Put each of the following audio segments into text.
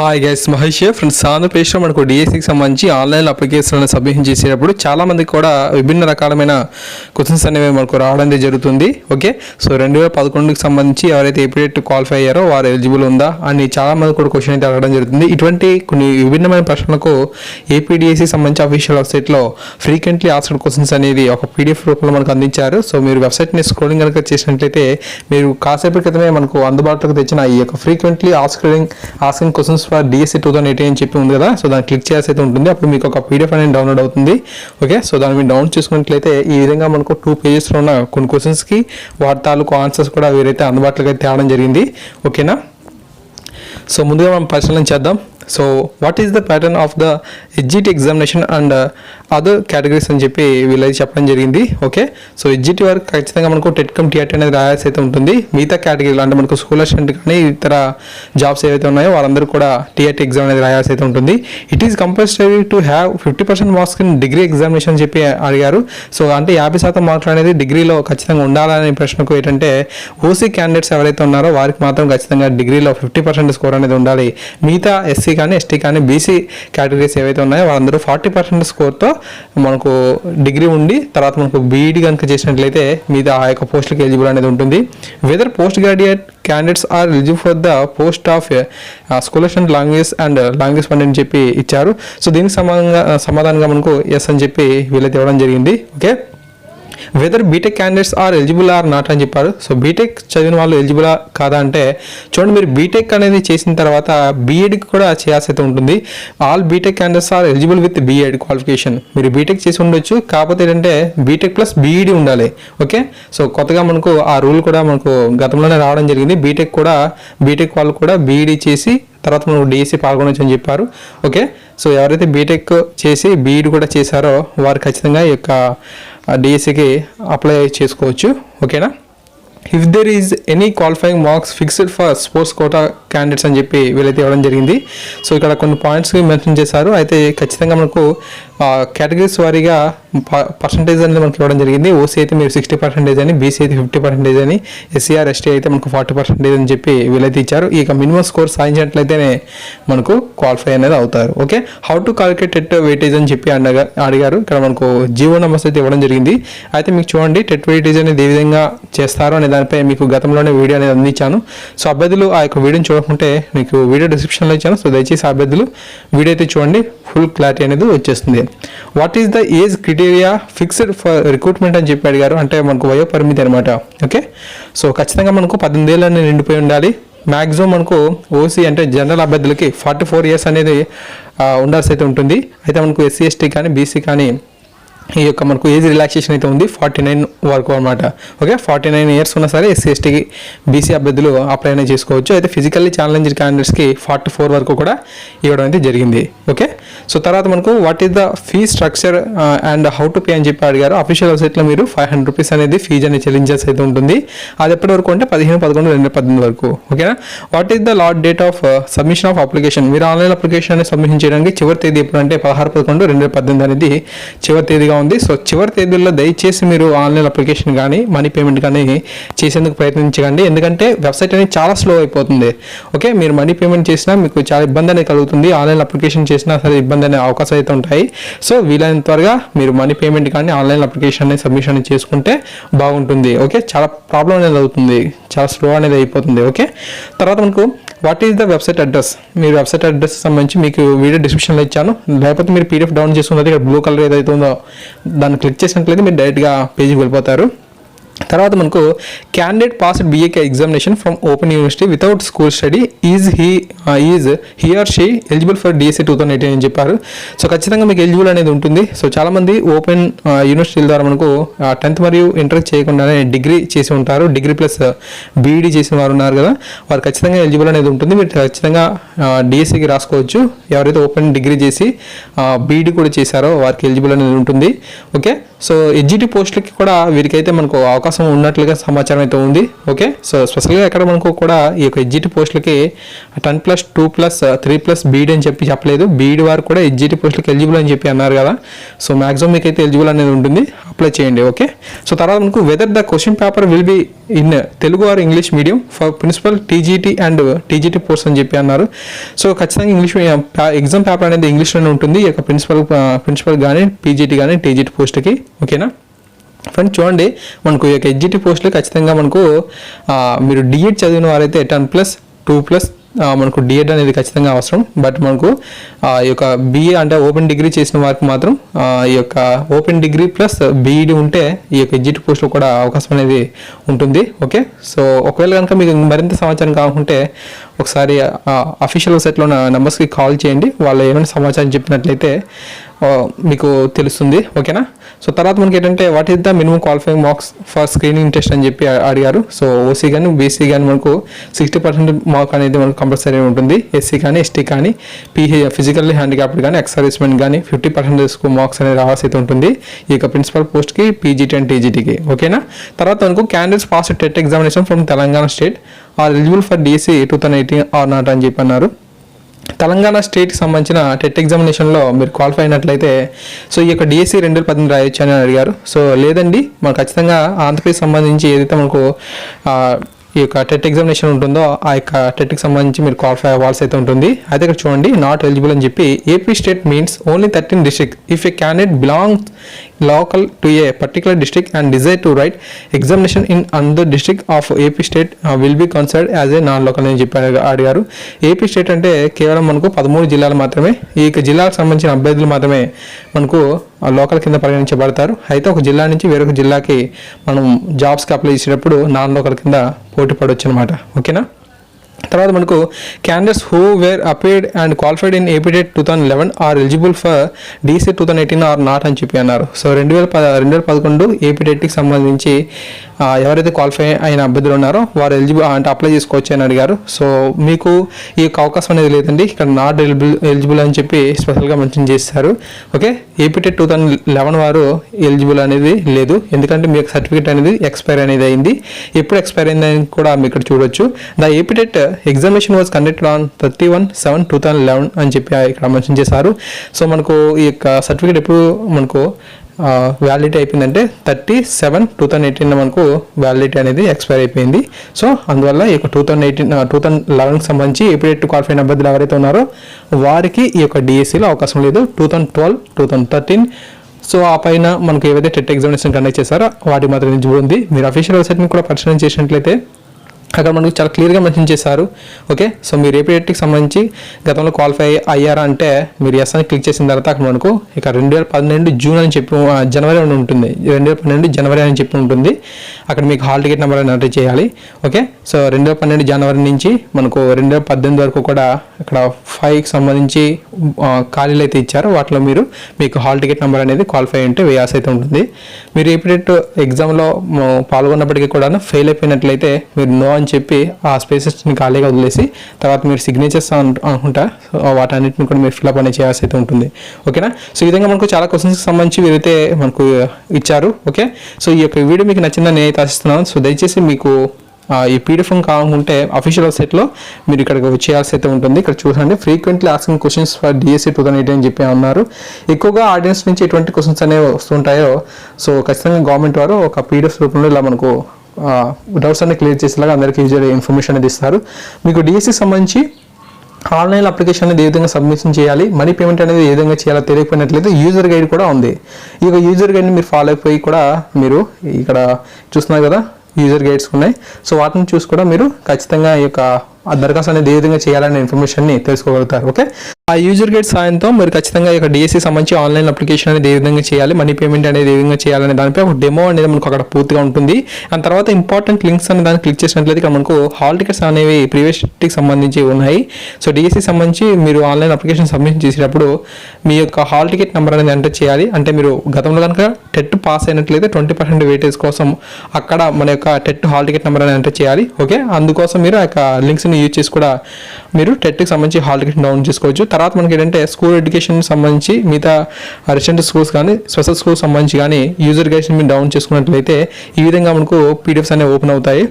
Hi guys Mahesh friends ఆంధ్రప్రదేశ్లో మనకు డిఎస్సికి సంబంధించి ఆన్లైన్ అప్లికేషన్లను సబ్మిషన్ చేసేటప్పుడు చాలామందికి కూడా విభిన్న రకాలమైన క్వశ్చన్స్ అనేవి మనకు రావడం జరుగుతుంది. ఓకే సో రెండు వేల పదకొండుకి సంబంధించి ఎవరైతే ఎప్పుడైతే క్వాలిఫై అయ్యారో వారు ఎలిజిబుల్ ఉందా అని చాలామంది కూడా క్వశ్చన్ అయితే అడగడం జరుగుతుంది. ఇటువంటి కొన్ని విభిన్నమైన ప్రశ్నలకు ఏపీడిఎస్సి సంబంధించి అఫీషియల్ వెబ్సైట్లో ఫ్రీక్వెంట్లీ ఆస్క్డ్ క్వశ్చన్స్ అనేది ఒక పీడిఎఫ్ రూపంలో మనకు అందించారు. సో మీరు వెబ్సైట్ని స్క్రోలింగ్ కనుక చేసినట్లయితే మీరు కాసేపు క్రితమే మనకు అందుబాటులోకి తెచ్చిన ఈ యొక్క frequently asking asking questions for DSC two thousand eighteen అని చెప్పి ఉంది కదా సో దాన్ని క్లిక్ చేసి అయితే ఉంటుంది. అప్పుడు మీకు ఒక పీడిఎఫ్ అనేది డౌన్లోడ్ అవుతుంది. ఓకే సో దాన్ని మీరు డౌన్లోడ్ చేసుకున్నట్లయితే ఈ విధంగా మనకు టూ పేజెస్లో ఉన్న కొన్ని క్వశ్చన్స్కి వాటి తాలూకు ఆన్సర్స్ కూడా వీరైతే అందుబాటులోకి తేవడం జరిగింది. ఓకేనా సో ముందుగా మనం పరిశీలన చేద్దాం. So what is the pattern of the exit examination and other categories అని చెప్పి వీళ్ళైతే చెప్పడం జరిగింది. ఓకే సో ఎడ్జిటి వరకు ఖచ్చితంగా మనకు టెట్ కమ్ టీఆర్టీ అనేది రాయాల్సి అయితే ఉంటుంది. మిగతా కేటగిరీలు అంటే మనకు స్కూల్ అసిస్టెంట్ కానీ ఇతర జాబ్స్ ఏవైతే ఉన్నాయో వాళ్ళందరూ కూడా టీఆర్టీ ఎగ్జామ్ అనేది రాయాల్సి అయితే ఉంటుంది. It is compulsory to have fifty percent marks in degree examination అని చెప్పి అడిగారు. సో అంటే యాభై శాతం మార్కులు అనేది డిగ్రీలో ఖచ్చితంగా ఉండాలనే ప్రశ్నకు ఏంటంటే ఓసీ క్యాండిడేట్స్ ఎవరైతే ఉన్నారో వారికి మాత్రం ఖచ్చితంగా డిగ్రీలో ఫిఫ్టీ పర్సెంట్ స్కోర్ అనేది ఉండాలి. మిగతా ఎస్సీ కానీ ఎస్టీ కానీ బీసీ కేటగిరీస్ ఏవైతే ఉన్నాయో వాళ్ళందరూ ఫార్టీ పర్సెంట్ స్కోర్తో మనకు డిగ్రీ ఉండి తర్వాత మనకు బీఈడి కనుక చేసినట్లయితే మీద ఆ యొక్క పోస్టులకు ఎలిజిబుల్ అనేది ఉంటుంది. Whether post graduate candidates are eligible for the post of scholars and language and language fund అని చెప్పి ఇచ్చారు. సో దీనికి సమానంగా సమాధానంగా మనకు ఎస్ అని చెప్పి వీళ్ళైతే ఇవ్వడం జరిగింది. Okay whether BTech candidates are eligible or not అని చెప్పారు. సో బీటెక్ చదివిన వాళ్ళు ఎలిజిబులా కాదా అంటే చూడండి మీరు బీటెక్ అనేది చేసిన తర్వాత బీఎడ్కి కూడా చేయాల్సి అయితే ఉంటుంది. All BTech candidates are eligible with BEd qualification మీరు బీటెక్ చేసి ఉండొచ్చు కాకపోతే ఏంటంటే బీటెక్ ప్లస్ బీఈడి ఉండాలి. ఓకే సో కొత్తగా మనకు ఆ రూల్ కూడా మనకు గతంలోనే రావడం జరిగింది. బీటెక్ కూడా బీటెక్ వాళ్ళు కూడా బీఈడి చేసి తర్వాత మనకు డిఎస్సి పాల్గొనవచ్చు అని చెప్పారు. ఓకే? సో ఎవరైతే బీటెక్ చేసి బీఈడి కూడా చేశారో వారు ఖచ్చితంగా ఈ యొక్క డిఎస్సికి అప్లై చేసుకోవచ్చు. ఓకేనా? If there is any qualifying marks fixed for sports quota candidates అని చెప్పి వీళ్ళైతే ఇవ్వడం జరిగింది. సో ఇక్కడ కొన్ని పాయింట్స్ మెన్షన్ చేశారు. అయితే ఖచ్చితంగా మనకు కేటగిరీస్ వారీగా పర్సంటేజ్ అనేది మనకి ఇవ్వడం జరిగింది. ఓసీ అయితే మీరు సిక్స్టీ పర్సెంటేజ్ అని బీసీ అయితే ఫిఫ్టీ పర్సెంటేజ్ అని ఎస్సీఆర్ ఎస్టీ అయితే మనకు ఫార్టీ పర్సెంటేజ్ అని చెప్పి వీళ్ళైతే ఇచ్చారు. ఇక మినిమం స్కోర్ సాధించినట్లయితేనే మనకు క్వాలిఫై అనేది అవుతారు. Okay how to calculate TET weightage అని చెప్పి అడగా అడిగారు. ఇక్కడ మనకు జీవో నెంబర్స్ అయితే ఇవ్వడం జరిగింది. అయితే మీకు చూడండి టెట్ వెయిటేజ్ అనేది ఏ విధంగా చేస్తారు అనే దానిపై మీకు గతంలోనే వీడియో అనేది అందించాను. సో అభ్యర్థులు ఆ యొక్క వీడియోని చూడకుంటే మీకు వీడియో డిస్క్రిప్షన్లో ఇచ్చాను. సో దయచేసి అభ్యర్థులు వీడియో అయితే చూడండి ఫుల్ క్లారిటీ అనేది వచ్చేస్తుంది. What is the age criteria fixed for recruitment అని చెప్పి అడిగారు. అంటే మనకు వయో పరిమితి అనమాట ఓకే సో ఖచ్చితంగా మనకు పద్దెనిమిది ఏళ్ళని నిండిపోయి ఉండాలి. మ్యాక్సిమం మనకు ఓసీ అంటే జనరల్ అభ్యర్థులకి ఫార్టీ ఫోర్ ఇయర్స్ అనేది ఉండాల్సి అయితే ఉంటుంది. అయితే మనకు ఎస్సీ ఎస్టీ కానీ బీసీ కానీ ఈ యొక్క మనకు ఏజ్ రిలాక్సేషన్ అయితే ఉంది. ఫార్టీ నైన్ వరకు అనమాట ఓకే ఫార్టీ నైన్ ఇయర్స్ ఉన్నా సరే ఎస్సీ ఎస్టీకి బీసీ అభ్యర్థులు అప్లై అనేది చేసుకోవచ్చు. అయితే ఫిజికల్లీ ఛాలెంజ్ క్యాండిడేట్స్కి ఫార్టీ ఫోర్ వరకు కూడా ఇవ్వడం అయితే జరిగింది. ఓకే సో తర్వాత మనకు what is the fee structure and how to pay అని చెప్పి అడిగారు. అఫీషియల్ వెబ్సైట్లో మీరు ఫైవ్ హండ్రెడ్ రూపీస్ అనేది ఫీజు అనేది చెల్లించాల్సి అయితే ఉంటుంది. అది ఎప్పటి వరకు అంటే పదిహేను పదకొండు రెండు పద్దెనిమిది వరకు. ఓకేనా what is the last date of submission of application మీరు ఆన్లైన్ అప్లికేషన్ అనేది సబ్మిషన్ చేయడానికి చివరి తేదీ ఎప్పుడు అంటే పదహారు పదకొండు రెండు పద్దెనిమిది అనేది చివరి తేదీగా ఉంది సో చివరి తేదీల్లో దయచేసి మీరు ఆన్లైన్ అప్లికేషన్ కానీ మనీ పేమెంట్ కానీ చేసేందుకు ప్రయత్నించకండి. ఎందుకంటే వెబ్సైట్ అనేది చాలా స్లో అయిపోతుంది. ఓకే? మీరు మనీ పేమెంట్ చేసినా మీకు చాలా ఇబ్బంది అనేది కలుగుతుంది. ఆన్లైన్ అప్లికేషన్ చేసినా సరే ఇబ్బంది అనే అవకాశం అయితే ఉంటాయి. సో వీలైనంత త్వరగా మీరు మనీ పేమెంట్ కానీ ఆన్లైన్ అప్లికేషన్ అనేది సబ్మిషన్ చేసుకుంటే బాగుంటుంది. ఓకే? చాలా ప్రాబ్లం అనేది అవుతుంది. చాలా స్లో అనేది అయిపోతుంది. ఓకే? తర్వాత మనకు what is the website address మీరు వెబ్సైట్ అడ్రస్ సంబంధించి మీకు వీడియో డిస్క్రిప్షన్లో ఇచ్చాను. లేకపోతే మీరు పీడిఎఫ్ డౌన్ చేసుకున్నది ఇక్కడ బ్లూ కలర్ ఏదైతే ఉందో దాన్ని క్లిక్ చేసినట్లయితే మీరు డైరెక్ట్గా పేజీకి వెళ్ళిపోతారు. తర్వాత మనకు candidate passed బీఏకే examination from open university without school study is he is he or she eligible for DSC two thousand eighteen అని చెప్పారు. సో ఖచ్చితంగా మీకు ఎలిజిబుల్ అనేది ఉంటుంది. సో చాలామంది ఓపెన్ యూనివర్సిటీల uh, ద్వారా మనకు uh, టెన్త్ మరియు ఇంటర్ చేయకుండానే డిగ్రీ చేసి ఉంటారు. డిగ్రీ ప్లస్ బీఈడీ చేసిన వారు ఉన్నారు కదా. వారు ఖచ్చితంగా ఎలిజిబుల్ అనేది ఉంటుంది. మీరు ఖచ్చితంగా uh, డిఎస్సీకి రాసుకోవచ్చు. ఎవరైతే ఓపెన్ డిగ్రీ చేసి బీఈడీ కూడా చేశారో వారికి ఎలిజిబుల్ అనేది ఉంటుంది. ఓకే సో ఎడ్జిటి పోస్టులకి కూడా వీరికైతే మనకు అవకాశం అవకాశం ఉన్నట్లుగా సమాచారం అయితే ఉంది. ఓకే? సో స్పెషల్గా ఎక్కడ మనకు కూడా ఈ యొక్క ఎగ్జిట్ పోస్టులకి ten plus two plus three plus BEd అని చెప్పి చెప్పలేదు. బీడ్ వారు కూడా ఎగ్జిట్ పోస్టులకి ఎలిజిబుల్ అని చెప్పి అన్నారు కదా. సో మాక్సిమం మీకు అయితే ఎలిజిబుల్ అనేది ఉంటుంది. అప్లై చేయండి. ఓకే? సో తర్వాత మనకు whether the question paper will be in Telugu or English medium for principal TGT and TGT post అని చెప్పి అన్నారు. సో ఖచ్చితంగా ఇంగ్లీష్ ఎగ్జామ్ పేపర్ అనేది ఇంగ్లీష్లోనే ఉంటుంది. ఈ యొక్క ప్రిన్సిపల్ ప్రిన్సిపల్ కానీ పీజీటీ కానీ టీజీటీ పోస్ట్కి ఓకేనా? ఫ్రెండ్స్ చూడండి మనకు ఈ యొక్క ఎడ్జిటి పోస్టులు ఖచ్చితంగా మనకు మీరు డిఎడ్ చదివిన వారైతే టెన్ ప్లస్ టూ ప్లస్ మనకు డిఎడ్ అనేది ఖచ్చితంగా అవసరం. బట్ మనకు ఆ, ఈ యొక్క బిఏ అంటే ఓపెన్ డిగ్రీ చేసిన వారికి మాత్రం ఈ యొక్క ఓపెన్ డిగ్రీ ప్లస్ బీఈడి ఉంటే ఈ యొక్క ఎడ్జిటి పోస్టులో కూడా అవకాశం అనేది ఉంటుంది. ఓకే? సో ఒకవేళ కనుక మీకు మరింత సమాచారం కావాలంటే ఒకసారి అఫీషియల్ వెబ్సైట్లో ఉన్న నెంబర్స్కి కాల్ చేయండి. వాళ్ళు ఏమైనా సమాచారం చెప్పినట్లయితే మీకు తెలుస్తుంది ఓకేనా? సో తర్వాత మనకి ఏంటంటే what is the minimum qualifying marks for screening test అని చెప్పి అడిగారు. సో ఓసీ కానీ బీసీ కానీ మనకు సిక్స్టీ పర్సెంట్ మార్క్ అనేది మనకు కంపల్సరీ ఉంటుంది. ఎస్సీ కానీ ఎస్టీ కానీ పీహె ఫిజికల్లీ హ్యాండిక్యాప్డ్ కానీ ఎక్సర్విస్మెంట్ కానీ ఫిఫ్టీ పర్సెంట్ మార్క్స్ అనేది రావాల్సి అయితే ఉంటుంది. ఈ యొక్క ప్రిన్సిపల్ పోస్ట్కి పీజీటీ అండ్ టీజీటీకి ఓకేనా? తర్వాత మనకు candidates pass TET examination from Telangana state are eligible for DSC two thousand eighteen or not అని చెప్పి అన్నారు. తెలంగాణ స్టేట్కి సంబంధించిన టెట్ ఎగ్జామినేషన్లో మీరు క్వాలిఫై అయినట్లయితే సో ఈ యొక్క డిఎస్సి రెండు వేల పద్దెనిమిది రాయొచ్చు అని అడిగారు. సో లేదండి మనకు ఖచ్చితంగా ఆంధ్రప్రదేశ్ సంబంధించి ఏదైతే మనకు ఈ యొక్క టెట్ ఎగ్జామినేషన్ ఉంటుందో ఆ యొక్క టెట్కి సంబంధించి మీరు క్వాలిఫై అవ్వాల్సి అయితే ఉంటుంది. అయితే ఇక్కడ చూడండి నాట్ ఎలిజిబుల్ అని చెప్పి AP state means only thirteen district if a candidate belong local to a particular district and desire to write examination in another district of AP state will be considered as a non local అని చెప్పి అడిగారు. AP state అంటే కేవలం మనకు పదమూడు జిల్లాలు మాత్రమే. ఈ యొక్క జిల్లాలకు సంబంధించిన అభ్యర్థులు మాత్రమే మనకు లోకల్ కింద పరిగణించబడతారు. అయితే ఒక జిల్లా నుంచి వేరొక జిల్లాకి మనం జాబ్స్కి అప్లై చేసేటప్పుడు నాన్ లోకల్ కింద పోటీ పడవచ్చు అనమాట ఓకేనా? తర్వాత మనకు candidates who were appeared and qualified in APTET two thousand eleven are eligible for DSC two thousand eighteen or not అని చెప్పి అన్నారు. సో రెండు వేల పద రెండు వేల పదకొండు ఏపీడేట్కి సంబంధించి ఎవరైతే క్వాలిఫై అయిన అభ్యర్థులు ఉన్నారో వారు ఎలిజిబుల్ అంటే అప్లై చేసుకోవచ్చు అని అడిగారు. సో మీకు ఈ యొక్క అవకాశం అనేది లేదండి. ఇక్కడ నాట్ ఎలిజిబుల్ ఎలిజిబుల్ అని చెప్పి స్పెషల్గా మెన్షన్ చేశారు. Okay APTET two thousand eleven వారు ఎలిజిబుల్ అనేది లేదు. ఎందుకంటే మీ యొక్క సర్టిఫికేట్ అనేది ఎక్స్పైర్ అనేది అయింది. ఎప్పుడు ఎక్స్పైర్ అయిందని కూడా మీరు ఇక్కడ చూడొచ్చు. The APTET examination was conducted on thirty one seven two thousand eleven అని చెప్పి ఇక్కడ మెన్షన్ చేశారు. సో మనకు ఈ యొక్క సర్టిఫికేట్ ఎప్పుడు మనకు వ్యాలిడిటీ అయిపోయిందంటే thirty seven two thousand eighteen మనకు వ్యాలిడిటీ అనేది ఎక్స్పైర్ అయిపోయింది. సో అందువల్ల ఈ యొక్క two thousand eighteen two thousand లెవెన్కి సంబంధించి ఎప్పుడెట్ క్వాలిఫైన్ అభ్యర్థులు ఎవరైతే ఉన్నారో వారికి ఈ యొక్క డిఎస్సిలో అవకాశం లేదు. Two thousand twelve two thousand thirteen so ఆ పైన మనకు ఏవైతే టెట్ ఎగ్జామినేషన్ కండక్ట్ చేశారో వాటి మాత్రం నుంచి ఉంది మీరు అఫీషియల్ వెబ్సైట్ని కూడా పరిశీలన చేసినట్లయితే అక్కడ మనకు చాలా క్లియర్గా మెన్షన్ చేశారు. ఓకే? సో మీరు ఏపీఎట్కి సంబంధించి గతంలో క్వాలిఫై అయ్యారా అంటే మీరు ఎస్ అని క్లిక్ చేసిన తర్వాత అక్కడ మనకు ఇక రెండు వేల పన్నెండు జూన్ అని చెప్పి జనవరి అని ఉంటుంది. రెండు వేల పన్నెండు జనవరి అని చెప్పి ఉంటుంది. అక్కడ మీకు హాల్ టికెట్ నెంబర్ అని ఎంటర్ చేయాలి. ఓకే? సో రెండు వేల పన్నెండు జనవరి నుంచి మనకు రెండు వేల పద్దెనిమిది వరకు కూడా ఇక్కడ ఫైవ్కి సంబంధించి ఖాళీలు అయితే ఇచ్చారు. వాటిలో మీరు మీకు హాల్ టికెట్ నెంబర్ అనేది క్వాలిఫై ఉంటే వేయాల్సి అయితే ఉంటుంది. మీరు ఏపీఎట్ ఎగ్జామ్లో పాల్గొన్నప్పటికీ కూడా ఫెయిల్ అయిపోయినట్లయితే మీరు నో అని చెప్పి ఆ స్పేసెస్ని ఖాళీగా వదిలేసి తర్వాత మీరు సిగ్నేచర్స్ అనుకుంటా సో వాటన్నిటిని కూడా మీరు ఫిల్అప్ అనేది చేయాల్సి అయితే ఉంటుంది. ఓకేనా సో ఈ విధంగా మనకు చాలా క్వశ్చన్స్కి సంబంధించి వీరైతే మనకు ఇచ్చారు ఓకే సో ఈ యొక్క వీడియో మీకు నచ్చిందని నేనైతే ఆశిస్తున్నాను. సో దయచేసి మీకు ఈ పీడిఎఫ్ కావాలనుకుంటే అఫీషియల్ వెబ్సైట్లో మీరు ఇక్కడికి వచ్చేయాల్సి అయితే ఉంటుంది. ఇక్కడ చూడండి frequently asking questions for DSC two thousand eighteen అని చెప్పి అన్నారు. ఎక్కువగా ఆడియన్స్ నుంచి ఎటువంటి క్వశ్చన్స్ అనేవి వస్తుంటాయో సో ఖచ్చితంగా గవర్నమెంట్ వారు ఒక పీడిఎఫ్ రూపంలో ఇలా మనకు డౌట్స్ అన్ని క్లియర్ చేసేలాగా అందరికీ యూజర్ ఇన్ఫర్మేషన్ అనేది ఇస్తారు. మీకు డిఎస్సి సంబంధించి ఆన్లైన్ అప్లికేషన్ అనేది ఏ విధంగా సబ్మిషన్ చేయాలి మనీ పేమెంట్ అనేది ఏ విధంగా చేయాలో తెలియకపోయినట్లయితే యూజర్ గైడ్ కూడా ఉంది. ఈ యొక్క యూజర్ గైడ్ని మీరు ఫాలో అయిపోయి కూడా మీరు ఇక్కడ చూస్తున్నారు కదా యూజర్ గైడ్స్ ఉన్నాయి. సో వాటిని చూసి కూడా మీరు ఖచ్చితంగా ఈ యొక్క దరఖాస్తు అనేది ఏ విధంగా చేయాలనే ఇన్ఫర్మేషన్ని తెలుసుకోగలుగుతారు. ఓకే ఆ యూజర్ గైడ్ సాయంతో మీరు ఖచ్చితంగా ఈ యొక్క డిఎస్సి సంబంధించి ఆన్లైన్ అప్లికేషన్ అనేది ఏ విధంగా చేయాలి మనీ పేమెంట్ అనేది ఏ విధంగా చేయాలనే దానిపై ఒక డెమో అనేది మనకు అక్కడ పూర్తిగా ఉంటుంది. దాని తర్వాత ఇంపార్టెంట్ లింక్స్ అనే దాన్ని క్లిక్ చేసినట్లయితే ఇక్కడ మనకు హాల్ టికెట్స్ అనేవి ప్రీవియస్కి సంబంధించి ఉన్నాయి. సో డిఎస్సి సంబంధించి మీరు ఆన్లైన్ అప్లికేషన్ సబ్మిట్ చేసేటప్పుడు మీ యొక్క హాల్ టికెట్ నెంబర్ అనేది ఎంటర్ చేయాలి. అంటే మీరు గతంలో కనుక టెట్ పాస్ అయినట్లయితే ట్వంటీ పర్సెంట్ వెయిటేజ్ కోసం అక్కడ మన యొక్క టెట్ హాల్ టికెట్ నెంబర్ అనేది ఎంటర్ చేయాలి. ఓకే అందుకోసం మీరు ఆ యొక్క లింక్స్ని యూజ్ చేసి కూడా మీరు టెట్కి సంబంధించి హాల్ టికెట్ డౌన్ చేసుకోవచ్చు. తర్వాత మనకి ఏంటంటే స్కూల్ ఎడ్యుకేషన్ సంబంధించి మిగతా రెసిడెంట్ స్కూల్స్ కానీ స్పెషల్ స్కూల్స్ సంబంధించి కానీ యూజర్ గైడ్స్ మీరు డౌన్ చేసుకున్నట్లయితే ఈ విధంగా మనకు పీడిఎఫ్స్ అనేవి ఓపెన్ అవుతాయి.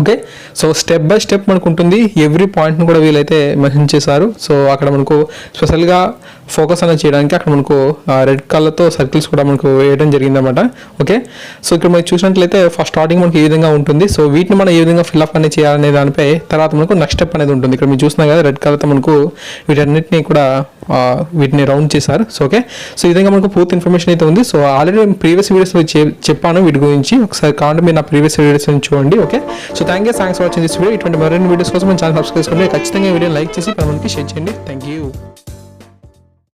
Okay so step by step మనకు ఉంటుంది. ఎవ్రీ పాయింట్ని కూడా వీలైతే మెన్షన్ చేశారు. సో అక్కడ మనకు స్పెషల్గా ఫోకస్ అనేది చేయడానికి అక్కడ మనకు రెడ్ కలర్తో సర్కిల్స్ కూడా మనకు వేయడం జరిగిందన్నమాట. ఓకే సో ఇక్కడ మనకి చూసినట్లయితే ఫస్ట్ స్టార్టింగ్ మనకి ఈ విధంగా ఉంటుంది? సో వీటిని మనం ఏ విధంగా ఫిల్అప్ అనేది చేయాలనే దానిపై తర్వాత మనకు నెక్స్ట్ స్టెప్ అనేది ఉంటుంది. ఇక్కడ మీరు చూస్తున్నా కదా రెడ్ కలర్తో మనకు వీటన్నిటిని కూడా వీటిని రౌండ్ చేశారు. సో ఓకే సో ఈ విధంగా మనకు పూర్తి ఇన్ఫర్మేషన్ అయితే ఉంది. సో ఆల్రెడీ ప్రీవియస్ వీడియోస్లో చెప్పాను వీటి గురించి. ఒకసారి కావాలంటే మీరు నా ప్రీవియస్ వీడియోస్ చూడండి. Okay so thank you thanks for watching this video ఇటువంటి మరిన్ని వీడియోస్ కోసం మన ఛానల్ సబ్స్క్రైబ్ చేసుకోండి. ఖచ్చితంగా వీడియో లైక్ చేసి పది మందికి షేర్ చేయండి. Thank you